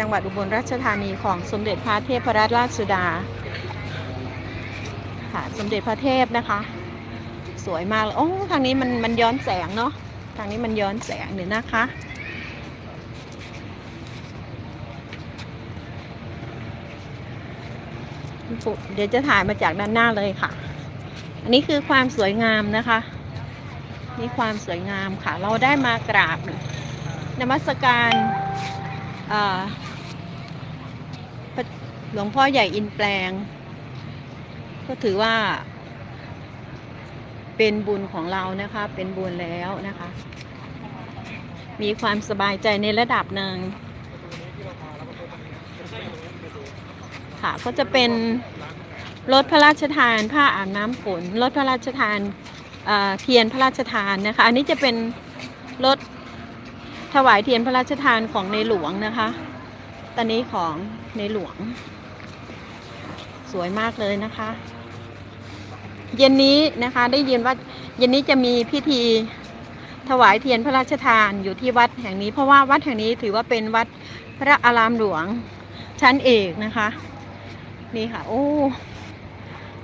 จังหวัดอุบลราชธานีของสมเด็จพระเทพรัตนราชสุดา ค่ะ สมเด็จพระเทพนะคะ สวยมากเลยโอ้ทางนี้มันมันย้อนแสงเนาะทางนี้มันย้อนแสงเดี๋ยนะคะเดี๋ยวจะถ่ายมาจากด้านหน้าเลยค่ะ อันนี้คือความสวยงามนะคะ นี่ความสวยงามค่ะ เราได้มากราบนมัสการอ่าพระ หลวงพ่อใหญ่อินแปลง ก็ถือว่า เป็นบุญของเรานะคะ เป็นบุญแล้วนะคะ มีความสบายใจในระดับหนึ่งค่ะก็จะเป็นรถพระราชทานผ้าอาบน้ำฝนรถพระราชทานเเทียนพระราชทานนะคะ อันนี้จะเป็นรถถวายเทียนพระราชทานของในหลวงนะคะ ตอนนี้ของในหลวง สวยมากเลยนะคะ เย็นนี้นะคะได้ยินว่าเย็นนี้จะมีพิธีถวายเทียนพระราชทานอยู่ที่วัดแห่งนี้ เพราะว่าวัดแห่งนี้ถือว่าเป็นวัดพระอารามหลวงชั้นเอกนะคะ นี่ค่ะ โอ้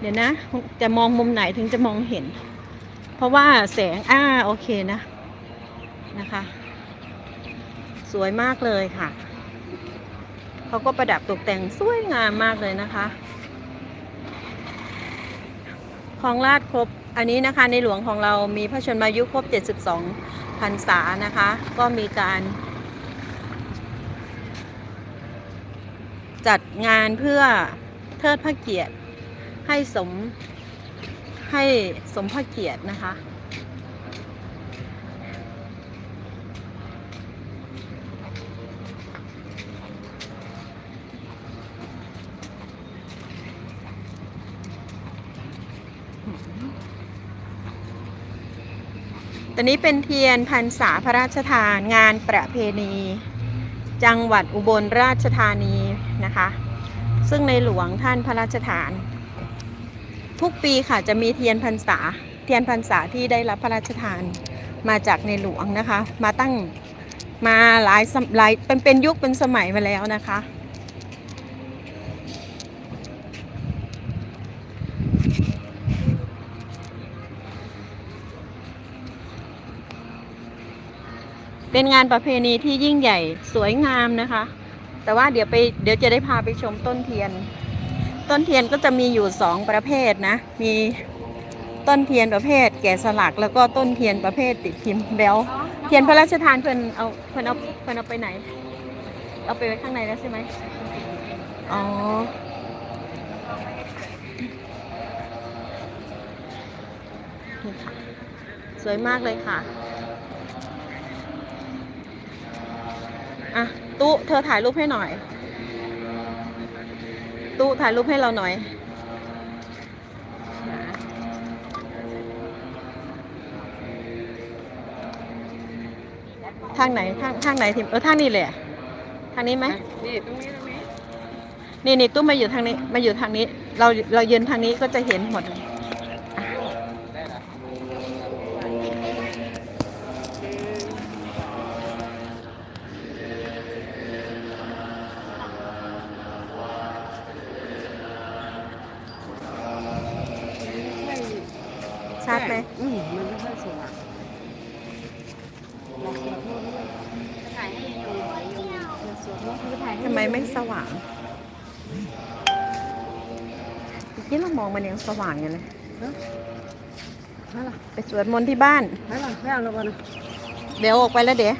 เดี๋ยวนะ จะมองมุมไหนถึงจะมองเห็น เพราะว่าแสงอ้าโอเคนะนะคะ สวยมากเลยค่ะ เขาก็ประดับตกแต่งสวยงามมากเลยนะคะ ของราชครบอันนี้นะคะในหลวงของเรามีพระชนมายุครบ 72พรรษานะคะ ก็มีการจัดงานเพื่อเทิดพระเกียรติให้สมให้สมพระเกียรตินะคะ ตอนนี้เป็นเทียนพรรษาพระราชทานงานประเพณี จังหวัดอุบลราชธานีนะคะ ซึ่งในหลวงท่านพระราชทาน ทุกปีค่ะจะมีเทียนพรรษา เทียนพรรษาที่ได้รับพระราชทานมาจากในหลวงนะคะ มาตั้งมาหลายสมหลายเป็นเป็นยุคเป็นสมัยมาแล้วนะคะ เป็นงานประเพณีที่ยิ่งใหญ่สวยงามนะคะ แต่ว่าเดี๋ยวไปเดี๋ยวจะได้พาไปชมต้นเทียน ต้นเทียนก็จะมีอยู่สองประเภทนะ มีต้นเทียนประเภท แกะสลักแล้วก็ต้นเทียนประเภทติดพิมพ์แบลเทียนพระราชทานเพิ่นเอาเพิ่นเอาเพิ่นเอาไปไหน เอาไปไว้ข้างในแล้วใช่ไหมอ๋อสวยมากเลยค่ะ อะตู้เธอถ่ายรูปให้หน่อยตู้ถ่ายรูปให้เราหน่อยทางไหนทางทางไหนทิมเออทางนี้เลยอะทางนี้ไหมนี่ตรงนี้ตรงนี้นี่นี่ตู้มาอยู่ทางนี้มาอยู่ทางนี้ เราเรายืนทางนี้ก็จะเห็นหมดเลย ได้ละ ไม่ ชัดไหม อืมมันไม่ค่อยสว่างลองขอโทษด้วย ถ่ายให้ยังอยู่ไหวอยู่มันสวยมากคือถ่ายให้ ทำ ไมไม่สว่างเมื่อกี้เรามองมันยังสว่างอยู่เลยนั่นล่ะไปสวดมนต์ที่บ้านนั่นล่ะไม่เอาแล้วก่อนนะเดี๋ยวออกไปแล้วเดี๋ยว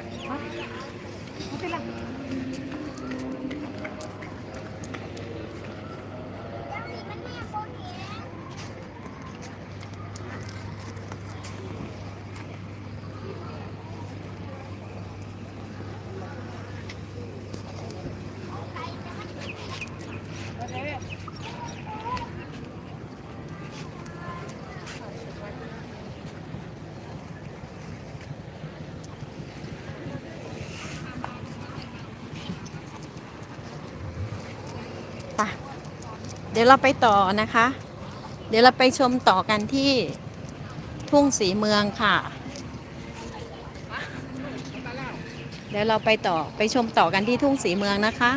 ดี๋ยวเราไปต่อนะคะ เดี๋ยวเราไปชมต่อกันที่ทุ่งสีเมืองค่ะ เดี๋ยวเราไปต่อไปชมต่อกันที่ทุ่งสีเมืองนะคะ